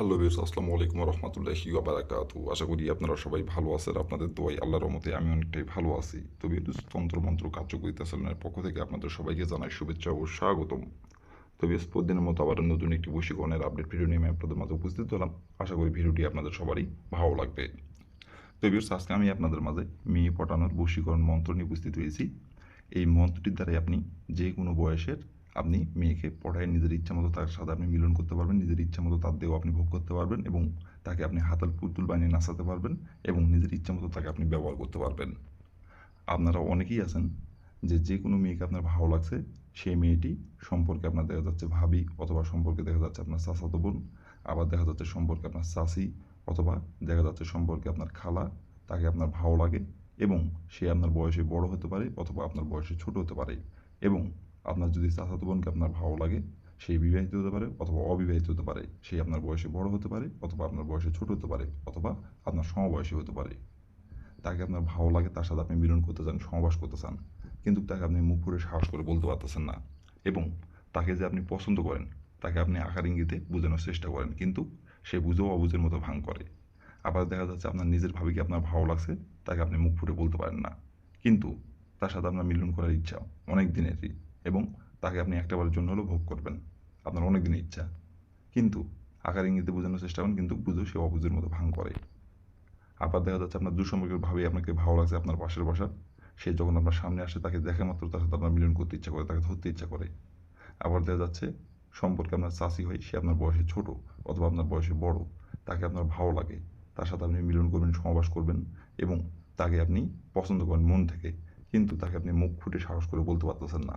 Hello বিয়ার্স আসসালামু আলাইকুম রহমতুল্লাহি বারাকাতু আশা করি আপনারা সবাই ভালো আছেন, আপনাদের দোয়াই আল্লাহর রহমতে আমি অনেকটাই ভালো আছি। তো বিদ্যুৎ তন্ত্রমন্ত্র কার্যকরিতা চ্যানেলের পক্ষ থেকে আপনাদের সবাইকে জানাই শুভেচ্ছা ও স্বাগতম। তো বিয়ার্স প্রতিদিনের মতো আবার নতুন একটি বৈশিকরণের আপডেট ভিডিও নিয়ে আমি আপনাদের মাঝে উপস্থিত হলাম। আশা করি ভিডিওটি আপনাদের সবারই ভালো লাগবে। তো বিয়ার্স আজকে আমি আপনাদের মাঝে মেয়ে পটানোর বশীকরণ মন্ত্র নিয়ে উপস্থিত হয়েছি। এই মন্ত্রটির দ্বারাই আপনি যে কোনো বয়সের আপনি মেয়েকে পড়ায় নিজের ইচ্ছা মতো তার সাথে আপনি মিলন করতে পারবেন, নিজের ইচ্ছা মতো তার দেহ আপনি ভোগ করতে পারবেন এবং তাকে আপনি হাতাল পুতুল বানিয়ে নাচাতে পারবেন এবং নিজের ইচ্ছা মতো তাকে আপনি ব্যবহার করতে পারবেন। আপনারা অনেকেই আছেন যে যে কোনো মেয়েকে আপনার ভালো লাগছে, সেই মেয়েটি সম্পর্কে আপনার দেখা যাচ্ছে ভাবি অথবা সম্পর্কে দেখা যাচ্ছে আপনার চাচাতো বোন, আবার দেখা যাচ্ছে সম্পর্কে আপনার চাচি অথবা দেখা যাচ্ছে সম্পর্কে আপনার খালা, তাকে আপনার ভালো লাগে এবং সে আপনার বয়সে বড় হতে পারে অথবা আপনার বয়সে ছোট হতে পারে এবং আপনার যদি চাচাতো বোনকে আপনার ভালো লাগে সেই বিবাহিত হতে পারে অথবা অবিবাহিত হতে পারে। সে আপনার বয়সে বড় হতে পারে অথবা আপনার বয়সে ছোট হতে পারে অথবা আপনার সমবয়সী হতে পারে। তাকে আপনার ভালো লাগে, তার সাথে আপনি মিলন করতে চান সমবাস করতে চান, কিন্তু তাকে আপনি মুখ ফুটে সাহস করে বলতে পারতেছেন না এবং তাকে যে আপনি পছন্দ করেন, তাকে আপনি আকার ইঙ্গিতে বোঝানোর চেষ্টা করেন, কিন্তু সে বুঝেও অবুঝের মতো ভাঙ করে। আবার দেখা যাচ্ছে আপনার নিজের ভাবিকে আপনার ভালো লাগছে, তাকে আপনি মুখ ফুটে বলতে পারেন না। কিন্তু তার সাথে আপনার মিলন করার ইচ্ছা অনেক দিনেরই। এবং তাকে আপনি একটাবারের জন্য হলেও ভোগ করবেন। আপনার অনেক ইচ্ছা। কিন্তু আকার ইঙ্গিতে বোঝানোর চেষ্টা করেন, কিন্তু বুঝেও সে অবুঝের মতো ভাঙ করে। আবার দেখা যাচ্ছে আপনার দুঃসম্পর্কের ভাবে আপনাকে ভালো লাগছে আপনার পাশের বসা। সে যখন আপনার সামনে আসে, তাকে দেখা মাত্র তার সাথে আপনার মিলন করতে ইচ্ছা করে, তাকে ধরতে ইচ্ছা করে। আবার দেখা যাচ্ছে সম্পর্কে আপনার চাষি হয়, সে আপনার বয়সে ছোট অথবা আপনার বয়সে বড়। তাকে আপনার ভালো লাগে। তার সাথে আপনি মিলন করবেন সমাবাস করবেন এবং তাকে আপনি পছন্দ করেন মন থেকে। কিন্তু তাকে আপনি মুখ ফুটে সাহস করে বলতে পারতেছেন না।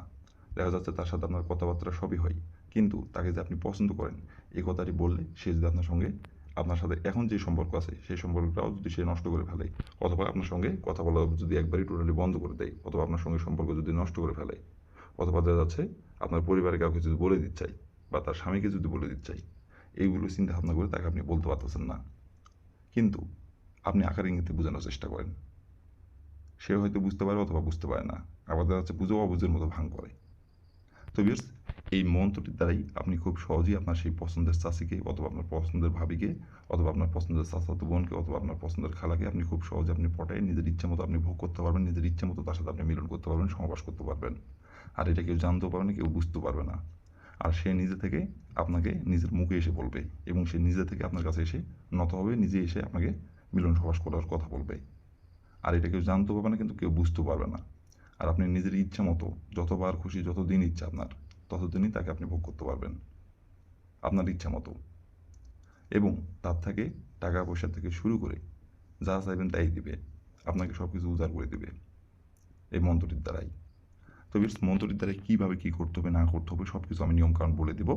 দেখা যাচ্ছে তার সাথে আপনার কথাবার্তা সবই হয়। কিন্তু তাকে যে আপনি পছন্দ করেন, এই কথাটি বললে সে যদি আপনার সঙ্গে আপনার সাথে এখন যে সম্পর্ক আছে, সেই সম্পর্কটাও যদি সে নষ্ট করে ফেলে, অথবা আপনার সঙ্গে কথা বলা যদি একবারই টোটালি বন্ধ করে দেয়, অথবা আপনার সঙ্গে সম্পর্ক যদি নষ্ট করে ফেলে, অথবা দেখা যাচ্ছে আপনার পরিবারে কাউকে যদি বলে দিতে চাই বা তার স্বামীকে যদি বলে দিতে চাই এইগুলো চিন্তা ভাবনা করে তাকে আপনি বলতে পারতেছেন না। কিন্তু আপনি আকার ইঙ্গিতে বোঝানোর চেষ্টা করেন। সে হয়তো বুঝতে পারে অথবা বুঝতে পারে না। আবার দেখা যাচ্ছে বুঝেও অবুঝের মতো ভাঙ করে। তো বিয়ার্স এই মন্ত্রটির দ্বারাই আপনি খুব সহজেই আপনার সেই পছন্দের চাষিকে অথবা আপনার পছন্দের ভাবিকে অথবা আপনার পছন্দের চাচাতো বোনকে অথবা আপনার পছন্দের খালাকে আপনি খুব সহজে আপনি পটায় নিজের ইচ্ছা মতো আপনি ভোগ করতে পারবেন, নিজের ইচ্ছা মতো তার সাথে আপনি মিলন করতে পারবেন সমাবাস করতে পারবেন। আর এটা কেউ জানতেও পারবে না, কেউ বুঝতেও পারবে না। আর সে নিজে থেকে আপনাকে নিজের মুখে এসে বলবে এবং সে নিজে থেকে আপনার কাছে এসে নত হবে, নিজে এসে আপনাকে মিলন সবাস করার কথা বলবে। আর এটা কেউ জানতেও পারবে না, কিন্তু কেউ বুঝতেও পারবে না। আর আপনি নিজের ইচ্ছা মতো যতবার খুশি, যতদিন ইচ্ছা আপনার, ততদিনই তাকে আপনি ভোগ করতে পারবেন। আপনার ইচ্ছা মতো। এবং তার থেকে টাকা পয়সা থেকে শুরু করে যা চাইবেন তাই দিবে। আপনাকে সব কিছু উজাড় করে দিবে এই মন্ত্রটির দ্বারাই। তো বিশ মন্ত্রটির দ্বারাই কীভাবে কী করতে হবে, না করতে হবে সব কিছু আমি নিয়মকানুন বলে দিব।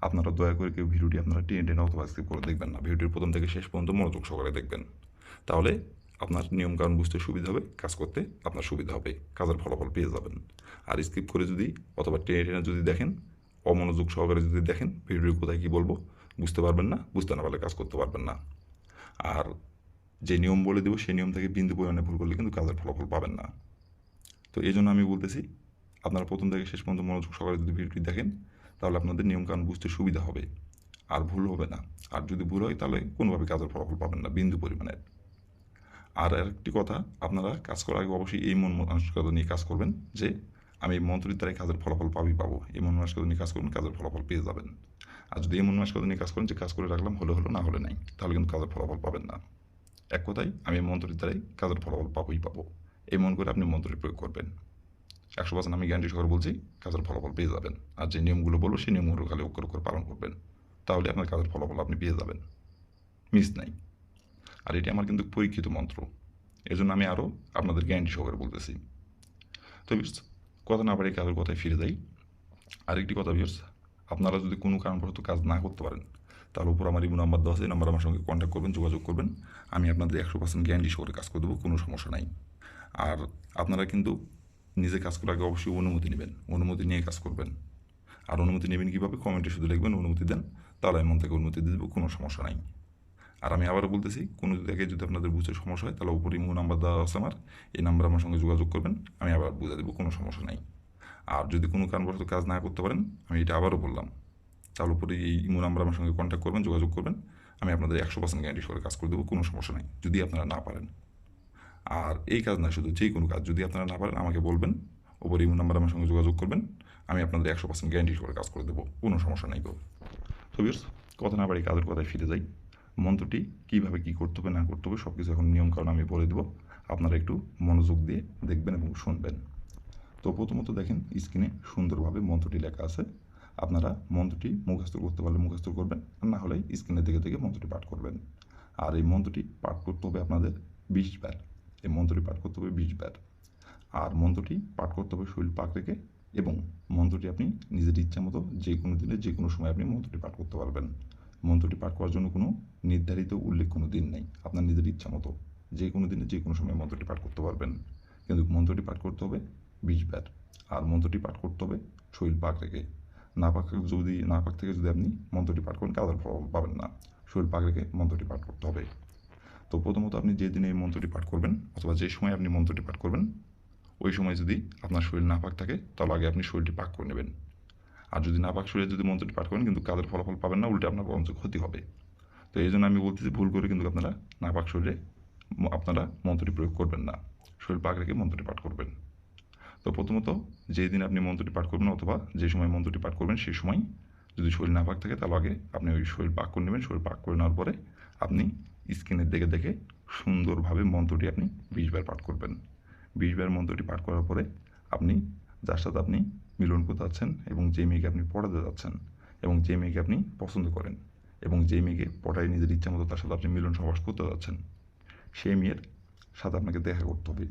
আপনারা দয়া করে কেউ ভিডিওটি আপনারা টেনে টেনে অথবা স্কিপ করে দেখবেন না। ভিডিওটির প্রথম থেকে শেষ পর্যন্ত মনোযোগ সহকারে দেখবেন। তাহলে আপনার নিয়মকানুন বুঝতে সুবিধা হবে, কাজ করতে আপনার সুবিধা হবে, কাজের ফলাফল পেয়ে যাবেন। আর স্কিপ করে যদি অথবা টেনে টেনে যদি দেখেন, অমনোযোগ সহকারে যদি দেখেন, ভিডিও কোথায় কী বলব, বুঝতে পারবেন না, বুঝতে না পারলে কাজ করতে পারবেন না। আর যে নিয়ম বলে দেবো, সেই নিয়ম থেকে বিন্দু পরিমাণে ভুল করলে কিন্তু কাজের ফলাফল পাবেন না। তো এই জন্য আমি বলতেছি, আপনারা প্রথম থেকে শেষ পর্যন্ত মনোযোগ সহকারে যদি ভিডিওটি দেখেন, তাহলে আপনাদের নিয়মকানুন বুঝতে সুবিধা হবে। আর ভুল হবে না। আর যদি ভুল হয়, তাহলে কোনোভাবে কাজের ফলাফল পাবেন না, বিন্দু পরিমাণের। আর আরেকটি কথা, আপনারা কাজ করার আগে অবশ্যই এই মন মানসিকতা নিয়ে কাজ করবেন যে, আমি এই মন্ত্রের দ্বারাই কাজের ফলাফল পাবই, পাবো। এই মন মানসিকতা নিয়ে কাজ করবেন কাজের ফলাফল পেয়ে যাবেন। আর যদি এই মন মানসিকতা নিয়ে কাজ করেন যে, কাজ করে রাখলাম, হলে হলো না হলে নাই, তাহলে কিন্তু কাজের ফলাফল পাবেন না। এক কথায়, আমি এই মন্ত্রের দ্বারাই কাজের ফলাফল পাবোই, পাবো। এই মন করে আপনি মন্ত্রটি প্রয়োগ করবেন। একশো পার্সেন্ট আমি গ্যারান্টি সহকারে বলছি, কাজের ফলাফল পেয়ে যাবেন। আর যে নিয়মগুলো বলব, সেই নিয়মগুলো খালি অক্ষর করে পালন করবেন। তাহলে আপনার কাজের ফলাফল আপনি পেয়ে যাবেন। মিস নাই। আর এটি আমার কিন্তু পরীক্ষিত মন্ত্র। এজন্য আমি আরও আপনাদের গ্যারান্টি সহকারে বলতেছি। তো বিয়ার্স কথা না পারে কাজের কথায় ফিরে যাই। আরেকটি কথা বিয়ার্স আপনারা যদি কোনো কারণবশত কাজ না করতে পারেন, তার উপর আমার ইমো নাম্বার দেওয়া আছে নাম্বার আমার সঙ্গে কন্ট্যাক্ট করবেন, যোগাযোগ করবেন। আমি আপনাদের একশো পার্সেন্ট গ্যারান্টি সহকারে কাজ করে দেবো, কোনো সমস্যা নাই। আর আপনারা কিন্তু নিজে কাজ করার আগে অবশ্যই অনুমতি নেবেন, অনুমতি নিয়ে কাজ করবেন। আর অনুমতি নেবেন কীভাবে? কমেন্টে শুধু লিখবেন, অনুমতি দেন, তাহলে আমি মন থেকে অনুমতি দিয়ে দেবো, কোনো সমস্যা নাই। আর আমি আবারও বলতেছি, কোনো জায়গায় যদি আপনাদের বুঝতে সমস্যা হয়, তাহলে উপরে ইমো নাম্বার দেওয়া আছে আমার। এই নাম্বার আমার সঙ্গে যোগাযোগ করবেন, আমি আবার বুঝে দেবো, কোনো সমস্যা নাই। আর যদি কোনো কারণবশত কাজ না করতে পারেন, আমি এটা আবারও বললাম তার উপরে এই ইমো নাম্বার আমার সঙ্গে কন্ট্যাক্ট করবেন, যোগাযোগ করবেন, আমি আপনাদের একশো পার্সেন্ট গ্যারান্টি করে কাজ করে দেবো, কোনো সমস্যা নাই, যদি আপনারা না পারেন। আর এই কাজ না শুধু যে কোনো কাজ, যদি আপনারা না পারেন, আমাকে বলবেন ওপর ইমো নাম্বার আমার সঙ্গে যোগাযোগ করবেন, আমি আপনাদের একশো পার্সেন্ট গ্যারান্টি করে কাজ করে দেবো, কোনো সমস্যা নাই তো তো কথা না বাড়ি কাজের কথায় ফিরে যাই। মন্ত্রটি, কীভাবে কী করতে হবে, না করতে হবে সব কিছু এখন নিয়মকানুন আমি বলে দেবো। আপনারা একটু মনোযোগ দিয়ে দেখবেন এবং শুনবেন। তো প্রথমত দেখেন, স্ক্রিনে সুন্দরভাবে মন্ত্রটি লেখা আছে। আপনারা মন্ত্রটি মুখস্থ করতে পারলে মুখস্থ করবেন আর না হলে স্ক্রিনে দেখে দেখে মন্ত্রটি পাঠ করবেন। আর এই মন্ত্রটি পাঠ করতে হবে আপনাদের বিশ বার। এই মন্ত্রটি পাঠ করতে হবে বিশ বার। আর মন্ত্রটি পাঠ করতে হবে শরীর পাক রেখে এবং মন্ত্রটি আপনি নিজের ইচ্ছা মতো যে কোনো দিনে যে কোনো সময় আপনি মন্ত্রটি পাঠ করতে পারবেন। মন্ত্রটি পাঠ করার জন্য কোনো নির্ধারিত উল্লেখ কোনো দিন নেই। আপনার নিজের ইচ্ছা মতো যে কোনো দিনে যে কোনো সময় মন্ত্রটি পাঠ করতে পারবেন। কিন্তু মন্ত্রটি পাঠ করতে হবে বিশ বার। আর মন্ত্রটি পাঠ করতে হবে শরীর পাক রেখে। না পাক যদি, না পাক থেকে যদি আপনি মন্ত্রটি পাঠ করেন কাদার ফল পাবেন না। শরীর পাক রেখে মন্ত্রটি পাঠ করতে হবে। তো প্রথমত আপনি যে দিনে এই মন্ত্রটি পাঠ করবেন অথবা যে সময় আপনি মন্ত্রটি পাঠ করবেন, ওই সময় যদি আপনার শরীর না পাক থাকে, তাহলে আগে আপনি শরীরটি পাক করে নেবেন। আর যদি না পাক শরীরে যদি মন্ত্রটি পাঠ করেন, কিন্তু কাজের ফলাফল পাবেন না, উল্টে আপনার বরঞ্চ ক্ষতি হবে। তো এই জন্য আমি বলতেছি, ভুল করে কিন্তু আপনারা না পাক শরীরে আপনারা মন্ত্রটি প্রয়োগ করবেন না। শরীর পাক রেখে মন্ত্রটি পাঠ করবেন। তো প্রথমত, যেই দিন আপনি মন্ত্রটি পাঠ করবেন অথবা যে সময় মন্ত্রটি পাঠ করবেন, সেই সময় যদি শরীর না পাক থাকে, তাহলে আগে আপনি ওই শরীর পাক করে নেবেন। শরীর পাক করে নেওয়ার পরে আপনি স্ক্রিনের দেখে দেখে সুন্দরভাবে মন্ত্রটি আপনি বিশবার পাঠ করবেন। বিশবার মন্ত্রটি পাঠ করার পরে আপনি, যার সাথে আপনি মিলন করতে যাচ্ছেন এবং যে মেয়েকে আপনি পড়াতে যাচ্ছেন এবং যে মেয়েকে আপনি পছন্দ করেন এবং যে মেয়েকে পড়ায় নিজের ইচ্ছা মতো তার সাথে আপনি মিলন সবাস করতে যাচ্ছেন, সেই মেয়ের সাথে আপনাকে দেখা করতে হবে।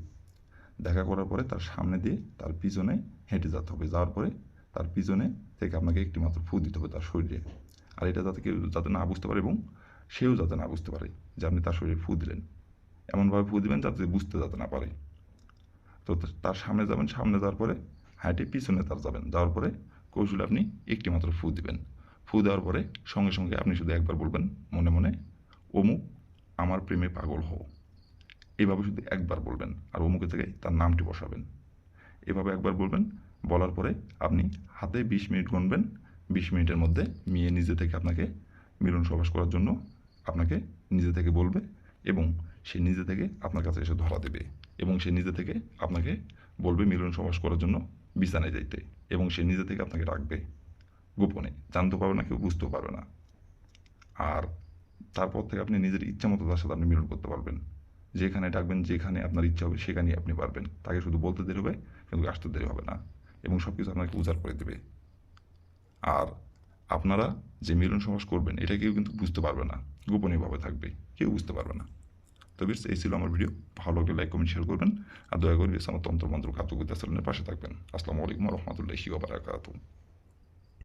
দেখা করার পরে তার সামনে দিয়ে তার পিছনে হেঁটে যেতে হবে। যাওয়ার পরে তার পিছনে থেকে আপনাকে একটি মাত্র ফু দিতে হবে তার শরীরে। আর এটা যাতে কেউ যাতে না বুঝতে পারে এবং সেও যাতে না বুঝতে পারে যে আপনি তার শরীরে ফু দিলেন। এমনভাবে ফু দিবেন যাতে বুঝতে যাতে না পারে। তো তার সামনে যাবেন, সামনে যাওয়ার পরে হাঁটে পিছনে তার যাবেন। যাওয়ার পরে কৌশলে আপনি একটি মাত্র ফু দিবেন। ফু দেওয়ার পরে সঙ্গে সঙ্গে আপনি শুধু একবার বলবেন, মনে মনে, অমুক আমার প্রেমে পাগল হও। এভাবে শুধু একবার বলবেন আর অমুকের থেকে তার নামটি বসাবেন। এভাবে একবার বলবেন, বলার পরে আপনি হাতে বিশ মিনিট গুনবেন। বিশ মিনিটের মধ্যে মেয়ে নিজে থেকে আপনাকে মিলন সবাস করার জন্য আপনাকে নিজে থেকে বলবে এবং সে নিজে থেকে আপনার কাছে এসে ধরা দেবে এবং সে নিজে থেকে আপনাকে বলবে মিলন সবাস করার জন্য বিছানায় যাইতে, এবং সে নিজে থেকে আপনাকে রাখবে গোপনে, জানতে পারবে না, কেউ বুঝতেও পারবে না। আর তারপর থেকে আপনি নিজের ইচ্ছা মতো তার সাথে আপনি মিলন করতে পারবেন। যেখানে ডাকবেন, যেখানে আপনার ইচ্ছা হবে, সেখানেই আপনি পারবেন। তাকে শুধু বলতে দেরি হবে, কিন্তু আসতে দেরি হবে না, এবং সব কিছু আপনাকে উজাড় করে দেবে। আর আপনারা যে মিলন সমাস করবেন এটা কেউ কিন্তু বুঝতে পারবে না। গোপনীয়ভাবে থাকবে, কেউ বুঝতে পারবে না। তো বিটস এই ছিল আমার ভিডিও ভালো লাগলে লাইক কমেন্ট শেয়ার করবেন। আর দয়া করে বিটস আমার তন্ত্রমন্ত্র মন্ত্র কাতুকুদ্দাসনের পাশে থাকবেন। আসসালামু আলাইকুম রহমতুল্লাহি ওবারাকাতু